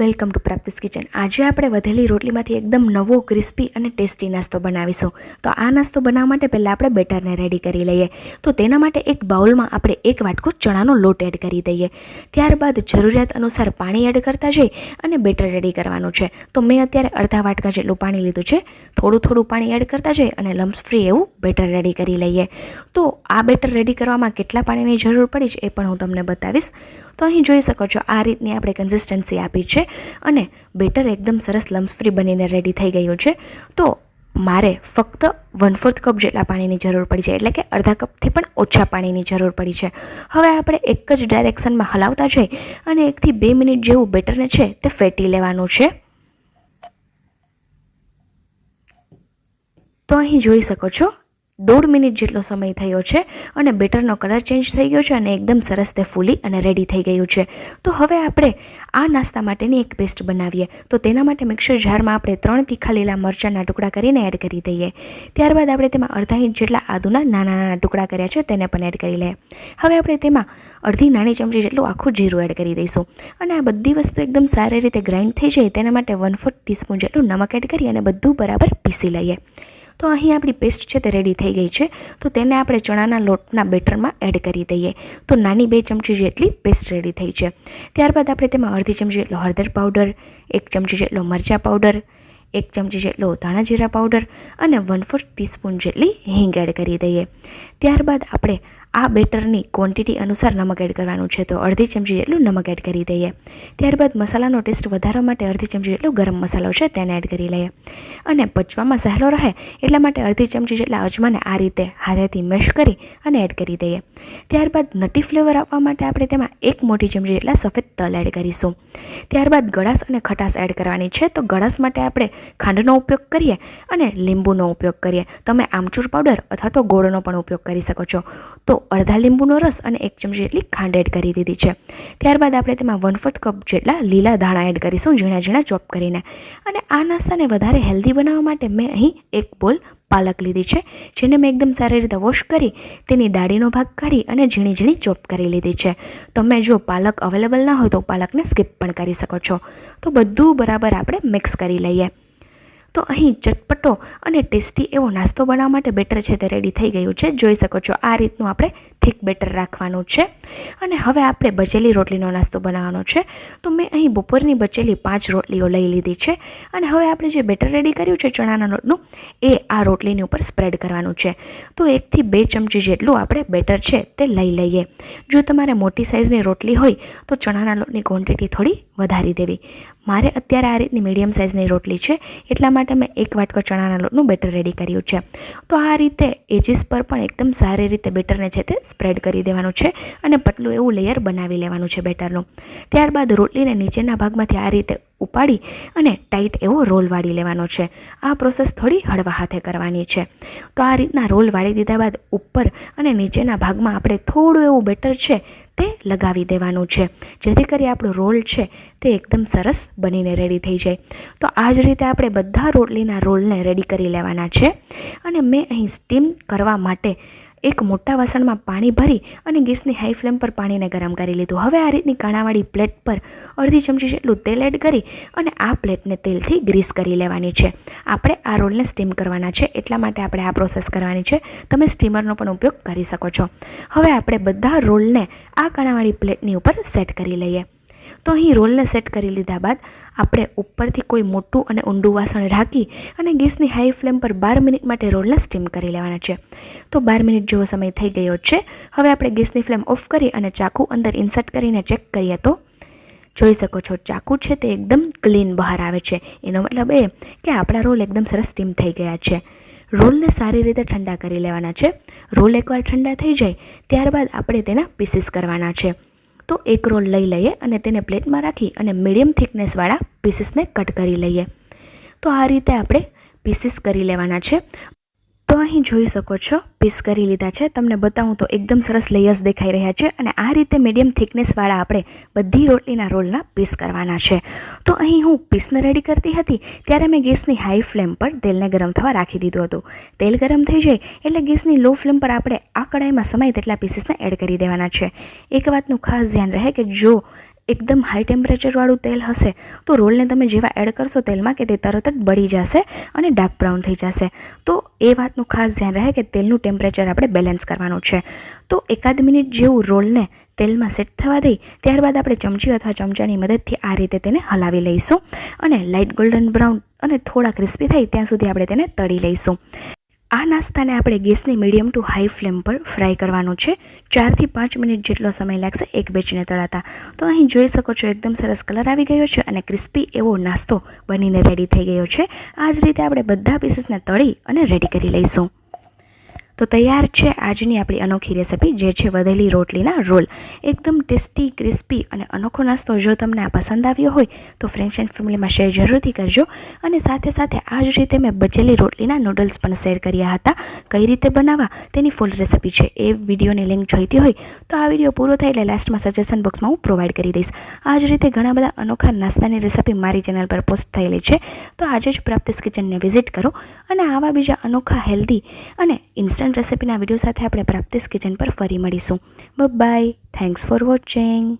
Welcome to પ્રાપ્તિસ kitchen. આજે આપણે વધેલી રોટલીમાંથી એકદમ નવો, ક્રિસ્પી અને ટેસ્ટી નાસ્તો બનાવીશું. તો આ નાસ્તો બનાવવા માટે પહેલાં આપણે બેટરને રેડી કરી લઈએ. તો તેના માટે એક બાઉલમાં આપણે એક વાટકો ચણાનો લોટ એડ કરી દઈએ. ત્યારબાદ જરૂરિયાત અનુસાર પાણી એડ કરતા જઈ અને બેટર રેડી કરવાનું છે. તો મેં અત્યારે અડધા વાટકા જેટલું પાણી લીધું છે. થોડું થોડું પાણી એડ કરતા જઈ અને લમ્સ ફ્રી એવું બેટર રેડી કરી લઈએ. તો આ બેટર રેડી કરવામાં કેટલા પાણીની જરૂર પડી છે એ પણ હું તમને બતાવીશ. તો અહીં જોઈ શકો છો, આ રીતની આપણે કન્સિસ્ટન્સી આપી છે અને બેટર એકદમ સરસ લમ્સ ફ્રી બનીને રેડી થઈ ગયું છે. તો મારે ફક્ત વન ફોર્થ કપ જેટલા પાણીની જરૂર પડી છે, એટલે કે અડધા કપથી પણ ઓછા પાણીની જરૂર પડી છે. હવે આપણે એક જ ડાયરેક્શનમાં હલાવતા જઈ અને એકથી બે મિનિટ જેવું બેટરને છે તે ફેટી લેવાનું છે. તો અહીં જોઈ શકો છો દોઢ મિનિટ જેટલો સમય થયો છે અને બેટરનો કલર ચેન્જ થઈ ગયો છે અને એકદમ સરસ તે ફૂલી અને રેડી થઈ ગયું છે. તો હવે આપણે આ નાસ્તા માટેની એક પેસ્ટ બનાવીએ. તો તેના માટે મિક્સર જારમાં આપણે ત્રણ તીખા લીલા મરચાંના ટુકડા કરીને એડ કરી દઈએ. ત્યારબાદ આપણે તેમાં અડધા ઇંચ જેટલા આદુના નાના નાના ટુકડા કર્યા છે તેને પણ એડ કરી લઈએ હવે આપણે તેમાં અડધી નાની ચમચી જેટલું આખું જીરું એડ કરી દઈશું. અને આ બધી વસ્તુ એકદમ સારી રીતે ગ્રાઇન્ડ થઈ જાય તેના માટે વન ફોર્થ ટીસ્પૂન જેટલું નમક એડ કરી અને બધું બરાબર પીસી લઈએ. તો અહીં આપણી પેસ્ટ છે તે રેડી થઈ ગઈ છે. તો તેને આપણે ચણાના લોટના બેટરમાં એડ કરી દઈએ. તો નાની બે ચમચી જેટલી પેસ્ટ રેડી થઈ છે. ત્યારબાદ આપણે તેમાં અડધી ચમચી જેટલો હળદર પાવડર એક ચમચી જેટલો મરચાં પાવડર એક ચમચી જેટલો ધાણા જીરા પાવડર અને વન ફોર્થ ટીસ્પૂન જેટલી હિંગ એડ કરી દઈએ. ત્યારબાદ આપણે આ બેટરની ક્વોન્ટિટી અનુસાર નમક એડ કરવાનું છે. તો અડધી ચમચી જેટલું નમક એડ કરી દઈએ. ત્યારબાદ મસાલાનો ટેસ્ટ વધારવા માટે અડધી ચમચી જેટલો ગરમ મસાલો છે તેને એડ કરી લઈએ. અને પચવામાં સહેલો રહે એટલા માટે અડધી ચમચી જેટલા અજમાને આ રીતે હાથેથી મેશ કરી અને એડ કરી દઈએ. ત્યારબાદ નટી ફ્લેવર આપવા માટે આપણે તેમાં એક મોટી ચમચી જેટલા સફેદ તલ એડ કરીશું. ત્યારબાદ ગળાશ અને ખટાશ એડ કરવાની છે. તો ગળાશ માટે આપણે ખાંડનો ઉપયોગ કરીએ અને લીંબુનો ઉપયોગ કરીએ. તમે આમચૂર પાવડર અથવા તો ગોળનો પણ ઉપયોગ કરી શકો છો. તો અડધા લીંબુનો રસ અને એક ચમચી જેટલી ખાંડ એડ કરી દીધી છે. ત્યારબાદ આપણે તેમાં વન ફોર્થ કપ જેટલા લીલા ધાણા એડ કરીશું ઝીણા ઝીણા ચોપ કરીને. અને આ નાસ્તાને વધારે હેલ્ધી બનાવવા માટે મેં અહીં એક બોલ પાલક લીધી છે, જેને મેં એકદમ સારી રીતે વોશ કરી તેની ડાળીનો ભાગ કાઢી અને ઝીણી ઝીણી ચોપ કરી લીધી છે. તમે જો પાલક અવેલેબલ ના હોય તો પાલકને સ્કીપ પણ કરી શકો છો. તો બધું બરાબર આપણે મિક્સ કરી લઈએ. તો અહીં ચટપટો અને ટેસ્ટી એવો નાસ્તો બનાવવા માટે બેટર છે તે રેડી થઈ ગયું છે. જોઈ શકો છો, આ રીતનું આપણે થીક બેટર રાખવાનું છે. અને હવે આપણે બચેલી રોટલીનો નાસ્તો બનાવવાનો છે. તો મેં અહીં બપોરની બચેલી પાંચ રોટલીઓ લઈ લીધી છે. અને હવે આપણે જે બેટર રેડી કર્યું છે ચણાના લોટનું, એ આ રોટલીની ઉપર સ્પ્રેડ કરવાનું છે. તો એકથી બે ચમચી જેટલું આપણે બેટર છે તે લઈ લઈએ. જો તમારે મોટી સાઇઝની રોટલી હોય, તો ચણાના લોટની ક્વોન્ટિટી થોડી વધારી દેવી. મારે અત્યારે આ રીતની મીડિયમ સાઇઝની રોટલી છે, એટલા માટે મેં એક વાટકો ચણાના લોટનું બેટર રેડી કર્યું છે. તો આ રીતે એજીસ પર પણ એકદમ સારી રીતે બેટરને છે તે સ્પ્રેડ કરી દેવાનું છે અને પતલું એવું લેયર બનાવી લેવાનું છે બેટરનું. ત્યારબાદ રોટલીને નીચેના ભાગમાંથી આ રીતે ઉપાડી અને ટાઈટ એવો રોલ વાળી લેવાનો છે. આ પ્રોસેસ થોડી હળવા હાથે કરવાની છે. તો આ રીતના રોલ વાળી દીધા બાદ ઉપર અને નીચેના ભાગમાં આપણે થોડું એવું બેટર છે તે લગાવી દેવાનું છે. જેથી કરી આપણો રોલ છે તે એકદમ સરસ બનીને રેડી થઈ જાય. તો આ જ રીતે આપણે બધા રોટલીના રોલને રેડી કરી લેવાના છે. અને મેં અહીં સ્ટીમ કરવા માટે એક મોટા વાસણમાં પાણી ભરી અને ગેસની હાઈ ફ્લેમ પર પાણીને ગરમ કરી લીધું. હવે આ રીતની કાણાવાળી પ્લેટ પર અડધી ચમચી જેટલું તેલ એડ કરી અને આ પ્લેટને તેલથી ગ્રીસ કરી લેવાની છે. આપણે આ રોલને સ્ટીમ કરવાના છે, એટલા માટે આપણે આ પ્રોસેસ કરવાની છે. તમે સ્ટીમરનો પણ ઉપયોગ કરી શકો છો. હવે આપણે બધા રોલને આ કાણાવાળી પ્લેટની ઉપર સેટ કરી લઈએ. તો અહીં રોલને સેટ કરી લીધા બાદ આપણે ઉપરથી કોઈ મોટું અને ઊંડું વાસણ રાખી અને ગેસની હાઈ ફ્લેમ પર બાર મિનિટ માટે રોલને સ્ટીમ કરી લેવાના છે. તો બાર મિનિટ જેવો સમય થઈ ગયો છે. હવે આપણે ગેસની ફ્લેમ ઓફ કરી અને ચાકુ અંદર ઇન્સર્ટ કરીને ચેક કરીએ તો જોઈ શકો છો ચાકુ છે તે એકદમ ક્લીન બહાર આવે છે. એનો મતલબ એ કે આપણા રોલ એકદમ સરસ સ્ટીમ થઈ ગયા છે. રોલને સારી રીતે ઠંડા કરી લેવાના છે. રોલ એકવાર ઠંડા થઈ જાય, ત્યારબાદ આપણે તેના પીસીસ કરવાના છે. તો એક રોલ લઈ લઈએ અને તેને પ્લેટમાં રાખી અને મીડિયમ થિકનેસવાળા પીસીસને કટ કરી લઈએ. તો આ રીતે આપણે પીસીસ કરી લેવાના છે. તો અહીં જોઈ શકો છો પીસ કરી લીધા છે. તમને બતાવું તો એકદમ સરસ લેયર્સ દેખાઈ રહ્યા છે અને આ રીતે મીડિયમ થિકનેસવાળા આપણે બધી રોટલીના રોલના પીસ કરવાના છે. તો અહીં હું પીસને રેડી કરતી હતી, ત્યારે મેં ગેસની હાઈ ફ્લેમ પર તેલને ગરમ થવા રાખી દીધું હતું. તેલ ગરમ થઈ જાય એટલે ગેસની લો ફ્લેમ પર આપણે આ કડાઈમાં સમાય તેટલા પીસીસને એડ કરી દેવાના છે. એક વાતનું ખાસ ધ્યાન રહે કે જો એકદમ હાઈ ટેમ્પરેચરવાળું તેલ હશે, તો રોલને તમે જેવા એડ કરશો તેલમાં કે તે તરત જ બળી જશે અને ડાર્ક બ્રાઉન થઈ જશે. તો એ વાતનું ખાસ ધ્યાન રહે કે તેલનું ટેમ્પરેચર આપણે બેલેન્સ કરવાનું છે. તો એકાદ મિનિટ જેવું રોલને તેલમાં સેટ થવા દઈ, ત્યારબાદ આપણે ચમચી અથવા ચમચાની મદદથી આ રીતે તેને હલાવી લઈશું અને લાઇટ ગોલ્ડન બ્રાઉન અને થોડા ક્રિસ્પી થાય ત્યાં સુધી આપણે તેને તળી લઈશું. આ નાસ્તાને આપણે ગેસની મીડિયમ ટુ હાઈ ફ્લેમ પર ફ્રાય કરવાનું છે. ચારથી પાંચ મિનિટ જેટલો સમય લાગશે એક બેચને તળાતા. તો અહીં જોઈ શકો છો એકદમ સરસ કલર આવી ગયો છે અને ક્રિસ્પી એવો નાસ્તો બનીને રેડી થઈ ગયો છે. આ જ રીતે આપણે બધા પીસીસને તળી અને રેડી કરી લઈશું. તો તૈયાર છે આજની આપણી અનોખી રેસિપી જે છે વધેલી રોટલીના રોલ. એકદમ ટેસ્ટી, ક્રિસ્પી અને અનોખો નાસ્તો. જો તમને આ પસંદ આવ્યો હોય, તો ફ્રેન્ડ્સ એન્ડ ફેમિલીમાં શેર જરૂરથી કરજો. અને સાથે સાથે આ જ રીતે મેં બચેલી રોટલીના નૂડલ્સ પણ શેર કર્યા હતા. કઈ રીતે બનાવવા? તેની ફૂલ રેસિપી છે. એ વિડીયોની લિંક જોઈતી હોય, તો આ વીડિયો પૂરો થાય એટલે લાસ્ટમાં સજેશન બોક્સમાં હું પ્રોવાઈડ કરી દઈશ. આ જ રીતે ઘણા બધા અનોખા નાસ્તાની રેસિપી મારી ચેનલ પર પોસ્ટ થયેલી છે. તો આજે જ પ્રાપ્તિસ કિચનને વિઝિટ કરો. અને આવા બીજા અનોખા હેલ્ધી અને ઇન્સ્ટન્ટ રેસિપીના વીડિયો સાથે આપણે પ્રાપ્તિસ કિચન પર ફરી મળીશું. By thanks for watching